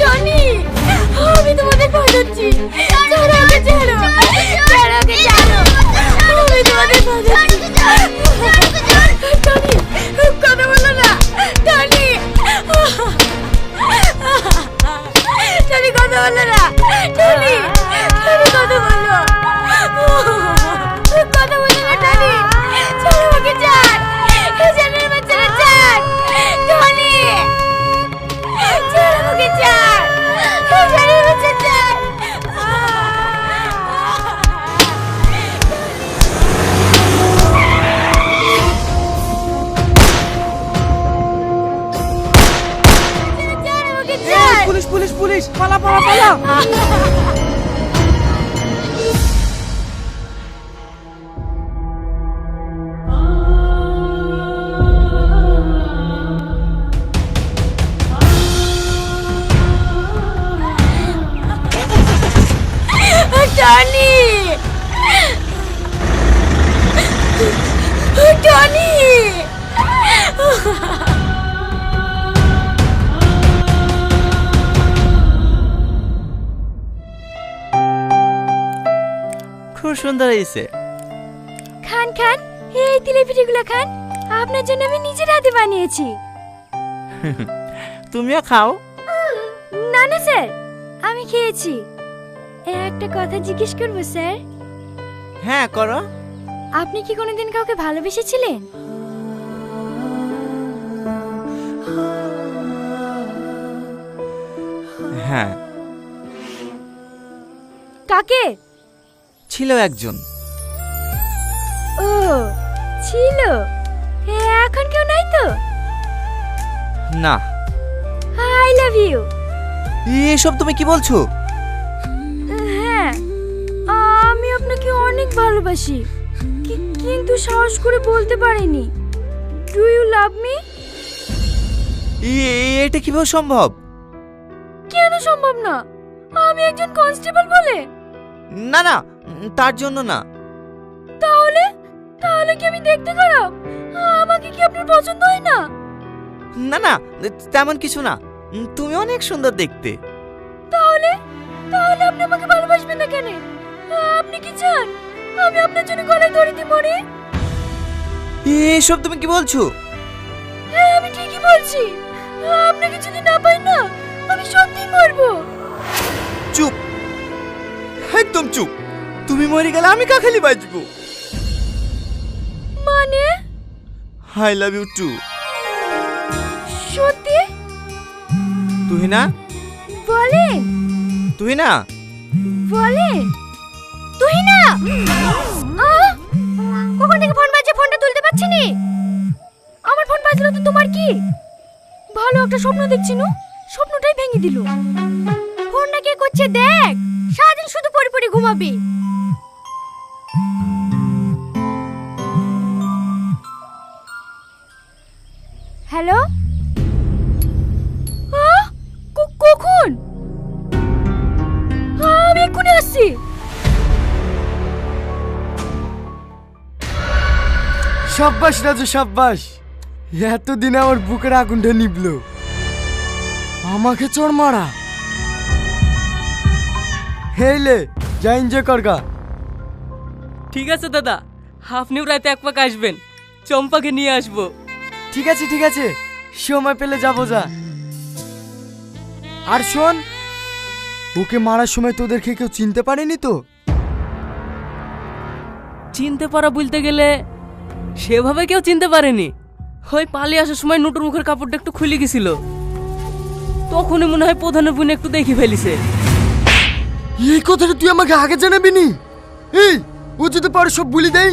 Tony আমি তোমাদের যাচ্ছি ছাড়ো ছাড়ো। ছাড়ো ছাড়ো। আমি তোমাদের যাচ্ছি টনি কথা বলো না। টনি টনি কথা বলো না। টনি টনি কথা বলো। টনি টনি খুব সুন্দর হয়েছে। খান খান এই তিলে পিঠেগুলো খান। আপনার জন্য আমি নিজের হাতে বানিয়েছি। তুমিও খাও। না না স্যার আমি খেয়েছি। একটা কথা জিজ্ঞেস করব স্যার। হ্যাঁ করো। আপনি কি কোনোদিন কাউকে ভালোবেসেছিলেন? হ্যাঁ। কাকে? ছিল একজন। ও ছিল? এখন কেউ নাই তো? না। I love you. এসব তুমি কি বলছো? আমি আপনাকে অনেক ভালোবাসি। কিন্তু সাহস করে বলতে পারিনি। ডু ইউ লাভ মি এটা কীভাবে সম্ভব? কেন সম্ভব না? আমি একজন কনস্টেবল বলে? না না তার জন্য না। তাহলে? তাহলে কি আমি দেখতে খারাপ? আমাকে কি আপনার পছন্দ হয় না? না না তেমন কিছু না। তুমি অনেক সুন্দর দেখতে। তাহলে? তাহলে আপনি আমাকে ভালোবাসবেন না কেন? আপনি কি চান? আমি আপনার জন্য গলায় দড়িতে মরি এসব তুমি কি বলছো? হ্যাঁ আমি ঠিকই বলছি। আপনাকে যদি না পাই না আমি সত্যিই মরবো। চুপ। একদম চুপ। তুমি মরে গেলে আমি কাখালি বাঁচবো? মানে? আই লাভ ইউ টু সত্যি? তুই না বলেন। তুই না বলেন। তুই কখন থেকে ফোন বাজছে ফোনটা তুলতে পারছি নি? আমার ফোন বাজলো তো তোমার কি? ভালো একটা স্বপ্ন দেখছি নু। স্বপ্নটাই ভেঙে দিল। ফোনটা কে করছে দেখ। সারাদিন শুধু পড়ে পড়ে ঘুমাবি। হ্যালো? কখন? আমি এক্ষুনি আসছি। সাব্বাস রাজু সাব্বাস। এতদিন আমার বুকের আগুনটা নিবলো। আমাকে চোর মারা। হেইলে যা এনজয় করগা ঠিক আছে দাদা আপনিও রাতে এক পাক আসবেন। চম্পাকে নিয়ে আসব। ঠিক আছে ঠিক আছে। সময় পেলে যাব যা। আর শোন ওকে মারার সময় তোদেরকে কেউ চিনতে পারেনি তো? চিনতে পারা বলতে গেলে সেভাবে কেউ চিনতে পারেনি। ওই পালিয়ে আসার সময় নোটুর মুখের কাপড়টা একটু খুলে গেছিল। তখনই মনে হয় প্রধানের বোন একটু দেখে ফেলিছে। এই কথাটা তুই আমাকে আগে জানাবি নি? এই ও যদি পারে সব বলি দেয়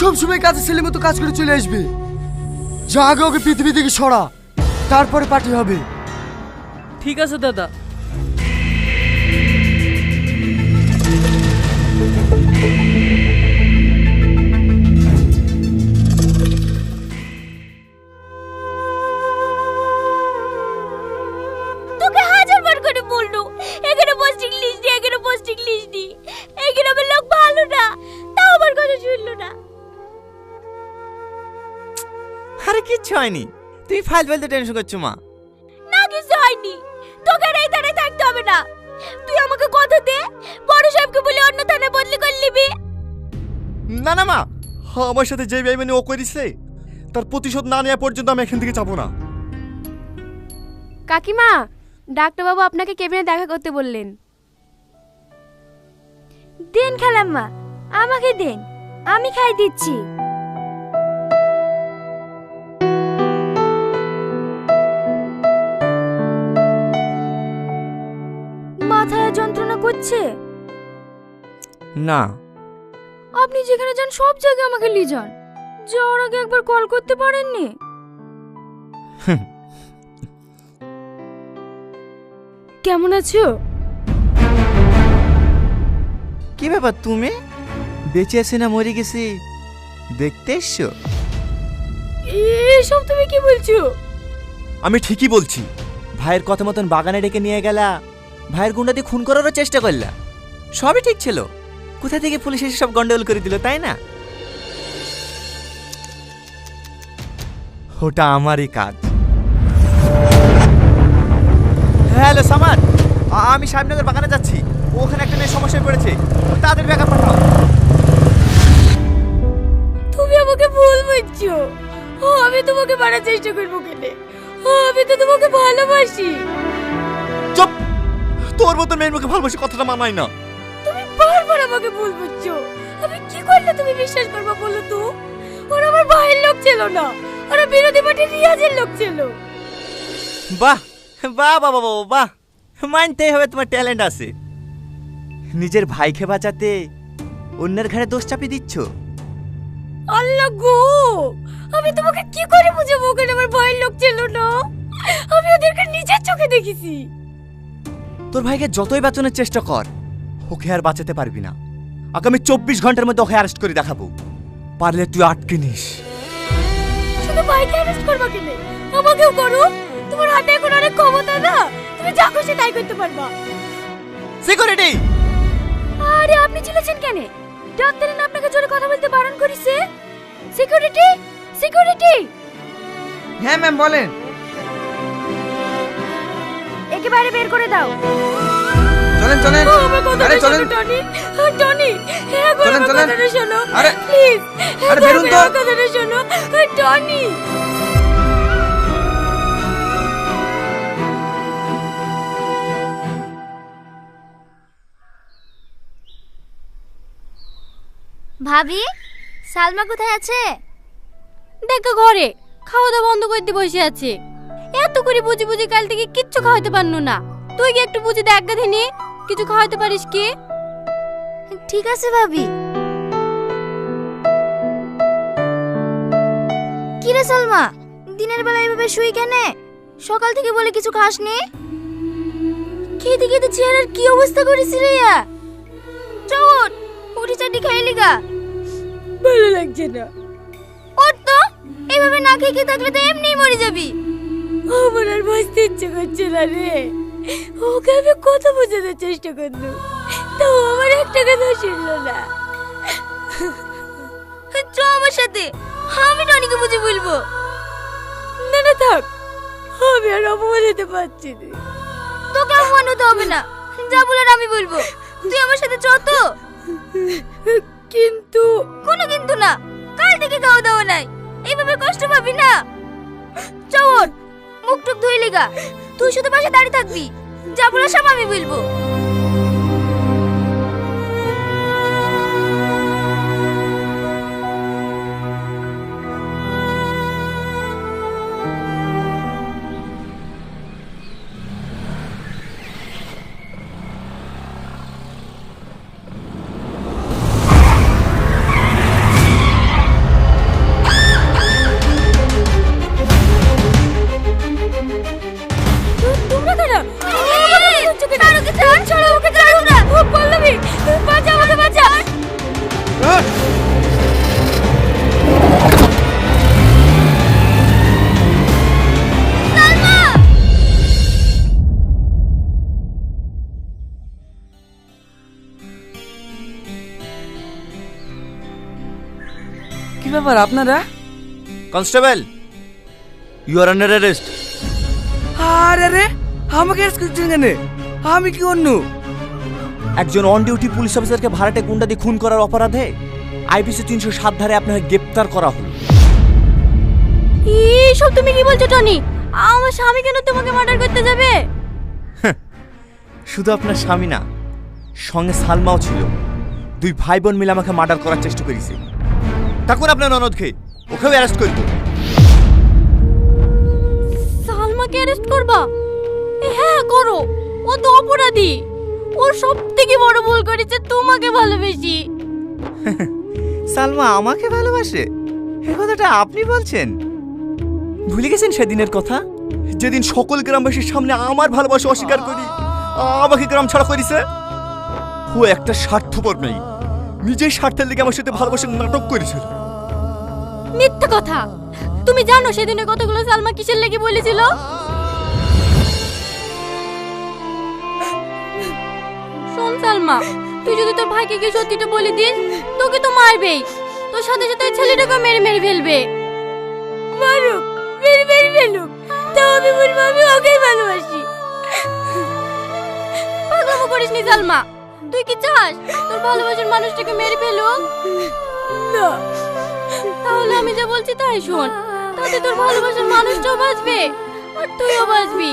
সব সময় কাজে ছেলে মতো কাজ করে চলে আসবে। যা আগে ওকে পৃথিবী থেকে সরা তারপরে পার্টি হবে। ঠিক আছে দাদা। হয়নি। তুই ফাইল ফাইলতে টেনশন করছ মা। না কিছু হয়নি। তোকে আর এই থানায় থাকতে হবে না। তুই আমাকে কথা দে বড় সাহেবকে বলে অন্য থানায় বদলি করে নিবি। না না মা। আমার সাথে যে বেইমানি ও করিছে তার প্রতিশোধ না নেওয়া পর্যন্ত আমি এখান থেকে যাব না। কাকিমা ডাক্তারবাবু আপনাকে কেবিনে দেখা করতে বললেন। দেন খালাম্মা। আমাকে দেন। আমি খাই দিচ্ছি। যন্ত্রণা করছে? না। আপনি যেখানে যান সব জায়গায় আমাকে নিয়ে যান। যাওয়ার আগে একবার কল করতে পারেননি? কেমন আছো? কি ব্যাপার তুমি? বেঁচে আছি না মরে গেছি? দেখতে এসছো? এসব তুমি কি বলছো? আমি ঠিকই বলছি। ভাইয়ের কথা মতন বাগানে ডেকে নিয়ে গেলা। ভাইয়ের গুন্ডা দিয়ে খুন করারও চেষ্টা করলা। সবই ঠিক ছিল। কোথা থেকে পুলিশ এসে সব গন্ডগোল করে দিল তাই না? ওটা আমারই কাজ। হ্যালো সামান আ- আমি সাহেবনগর বাগানে যাচ্ছি। ওখানে একটা মেয়ে সমস্যায় পড়েছে। তাদের ব্যাকআপ পাঠাও। তুমি আমাকে ভুল বুঝছ। ও আমি তোমাকে মারার চেষ্টা করব কেন। আমি তো তোমাকে ভালোবাসি। চুপ! তোর মতো মেয়ের মুখে ভালোবাসি কথাটা মানায় না। তুমি বারবার আমাকে ভুল বুঝছ। আমি কি করলে তুমি বিশ্বাস করবে বলো তো? ওরা আমার ভাইয়ের লোক ছিল না। ওরা বিরোধী পার্টির রিয়াজের লোক ছিল। বাহ বাহ বাহ বাহ বাহ, মানতেই হবে তোমার ট্যালেন্ট আছে। নিজের ভাইকে বাঁচাতে অন্যের ঘরে দোষ চাপিয়ে দিচ্ছ? আল্লাহ গো! আমি তোমাকে কি করে বুঝাবো ওখানে আমার ভাইয়ের লোক ছিল না? আমি ওদেরকে নিজের চোখে দেখেছি। তোর ভাইকে যতই বাঁচানোর চেষ্টা কর ওকে আর বাঁচাতে পারবি না। আগামী চব্বিশ ঘণ্টার মধ্যে ওকে অ্যারেস্ট করে দেখাবো। পারলে তুই আটকে নিস। শুধু ভাইকে অ্যারেস্ট করবা কেন? আমাকেও করো। তোমার হাতে এখন অনেক ক্ষমতা না। তুমি যা খুশি তাই করতে পারবা। সিকিউরিটি আরে আপনি চিলেছেন কেন? ডাক্তারের আপনাকে জোরে কথা বলতে বারণ করেছে? সিকিউরিটি সিকিউরিটি হ্যাঁ ম্যাম বলেন। বাইরে বের করে দাও। চলেন চলেন। আরে চলেন। টনি। টনি একবার চলেন, চলেন। শোনো। আরে, প্লিজ। আরে বেরুন তো। কথাটা শোনো। টনি। ভাবি সালমা কোথায় আছে? দেখো ঘরে। খাওয়া দাওয়া বন্ধ করে দিয়ে বসে আছে। এত করে বুঝি বুঝি কাল থেকে কিচ্ছু খাওয়াতে পারল না। তুই কি একটু বুঝি দেখ গাধিনি কিছু খাওয়াতে পারিস কি? ঠিক আছে ভাবি। কি রে সালমা দিনের বেলা এভাবে শুই কেন? সকাল থেকে বলে কিছু খাসনি? খেতে খেতে চেহারার কি অবস্থা করেছি রে চট উঠি চাটি খাইলি গা। ভালো লাগছে না। ওর তো এইভাবে না খেয়ে খেয়ে থাকলে তো এমনিই মরে যাবি। আমার আর বাঁচতে ইচ্ছে করছে না রে। ওকে আমি কত বোঝানোর চেষ্টা করল। তাও আমার একটা কথা শুনলো না। চ আমার সাথে। আমি টনিকে বুঝে বলব। না না থাক। আমি আর অপমান হতে পারছি না। তোকে অপমান হতে হবে না। যা বলার আমি বলব। তুই আমার সাথে চ তো। কিন্তু কোনো কিন্তু না। কাল থেকে খাওয়া দাওয়া নাই। এইভাবে কষ্ট পাবি না। চল মুখ টুক ধুই তুই শুধু পাশে দাঁড়িয়ে থাকবি। যা বলে সব আমি বলব ব্যাপার আপনারা? Constable you are under arrest আরে রে আমাকে অ্যারেস্ট করছেন কেন? আমি কি অন্য? একজন অন ডিউটি পুলিশ অফিসারকে ভাড়াটে গুন্ডা দিয়ে খুন করার অপরাধে আইপিসি তিনশো সাত ধারে আপনাকে গ্রেপ্তার করা হলো। এইসব তুমি কি বলছো টনি? আমার স্বামী কেন তোমাকে মার্ডার করতে যাবে? শুধু আপনার স্বামী না সঙ্গে সালমাও ছিল। দুই ভাই বোন মিলে আমাকে মার্ডার করার চেষ্টা করেছে। তখন আপনার ননদকে ওকেও অ্যারেস্ট করব সালমাকে অ্যারেস্ট করবা? এ, হ্যাঁ করো। ও তো অপরাধী। ও সব থেকে বড় ভুল করেছে তোমাকে ভালোবেসি। সালমা আমাকে ভালোবাসে? এ কথাটা আপনি বলছেন? ভুলে গেছেন সেদিনের কথা? যেদিন সকল গ্রামবাসীর সামনে আমার ভালোবাসা অস্বীকার করি আমাকে গ্রাম ছাড়া করিছে? ও একটা স্বার্থপর নেই নিজের স্বার্থের লেগে আমার সাথে ভালোবাসার নাটক করেছিল। মিথ্যা কথা! তুমি জানো সেদিনে কতগুলো সালমা কিসের লেগে বলেছিল? শোন সালমা, তুই যদি তোর ভাইকে গিয়ে সত্যিটা বলে দিস, তোকে তো মারবেই। তোর সাথে সাথে ছেলেটাকে মেরে মেরে ফেলবে। মারুক, মেরে মেরে ফেলুক। তাও আমি বলব, আমি ওকেই ভালোবাসি। পাগলামো করিস নি সালমা। তুই কি চাস? তোর ভালোবাসার মানুষটাকে মেরে ফেলুক না। তাহলে আমি যা বলছি তাই শোন। তাতে তোর ভালোবাসার মানুষটাও বাঁচবে আর তুইও বাঁচবি।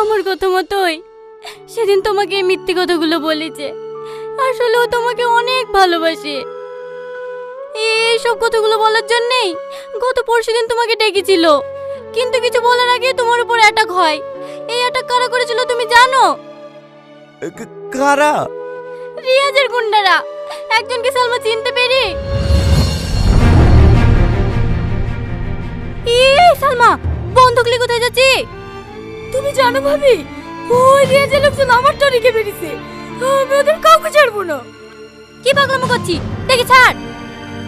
আমার কথা মতোই সেদিন তোমাকে এই মিথ্যে কথাগুলো বলেছে। আসলে ও তোমাকে অনেক ভালোবাসে। এইসব কথাগুলো বলার জন্যেই গত পরশুদিন তোমাকে ডেকেছিল। কিন্তু কিছু বলার আগে তোমার উপর অ্যাটাক হয়। এই অ্যাটাক কারা করেছিল তুমি জানো? কারা? রিয়াজের গুন্ডারা। একজনকে সালমা চিনতে পেরে? এই সালমা বন্ধুকলি কোথায় যাচ্ছি? তুমি জানো ভাবি? ওই রিয়াজের লোকজন আমার টরিকে বেরিয়েছে আমি ওদের কাউকে ছাড়বো না। কি পাগলামো করছি? দেখি ছাড়।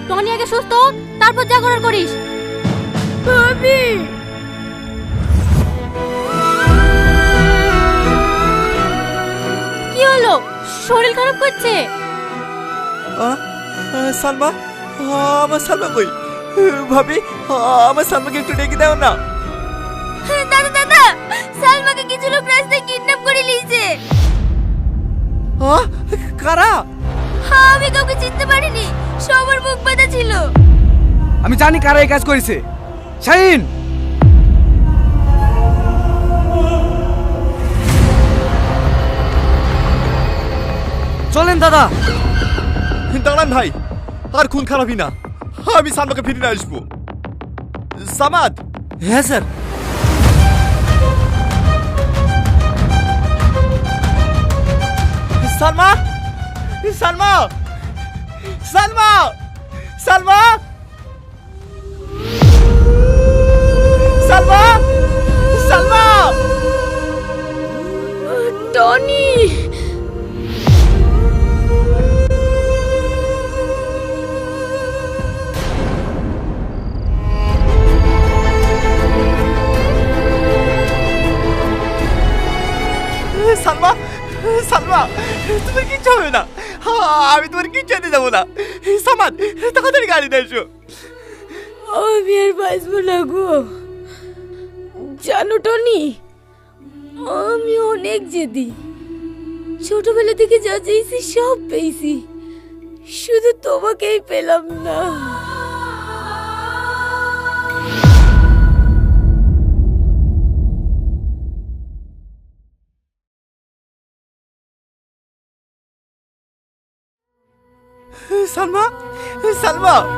টনি আগে সুস্থ হোক, তারপর করার করিস। ভাবি! হলো শরীর খারাপ করছে? সালমা আমার সালমা কই? ভাবি আমার সালমাকে একটু ডেকে দাও না। দাদা দাদা সালমাকে কিছু লোক রাস্তায় কিডন্যাপ করে নিয়েছে। কারা? আমি কাউকে চিনতে পারিনি সবার মুখ বাঁধা ছিল। আমি জানি কারা এই কাজ করেছে। শাহিন! চলেন দাদা। দাঁড়ান ভাই আর খুন খারাপই না। আমি সালমাকে ফিরে আসব। সামাদ। হ্যাঁ স্যার। সালমা সালমা সালমা সালমা। সালমা সালমা। টনি। এসো আমি আর বাঁচবো না গো। জানো টনি আমি অনেক জেদি। ছোটবেলা থেকে যা চেয়েছি সব পেয়েছি। শুধু তোমাকেই পেলাম না। সালমা সালমা।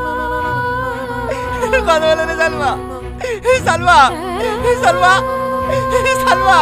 কথা বলে রে সালমা। সালমা সালমা সালমা।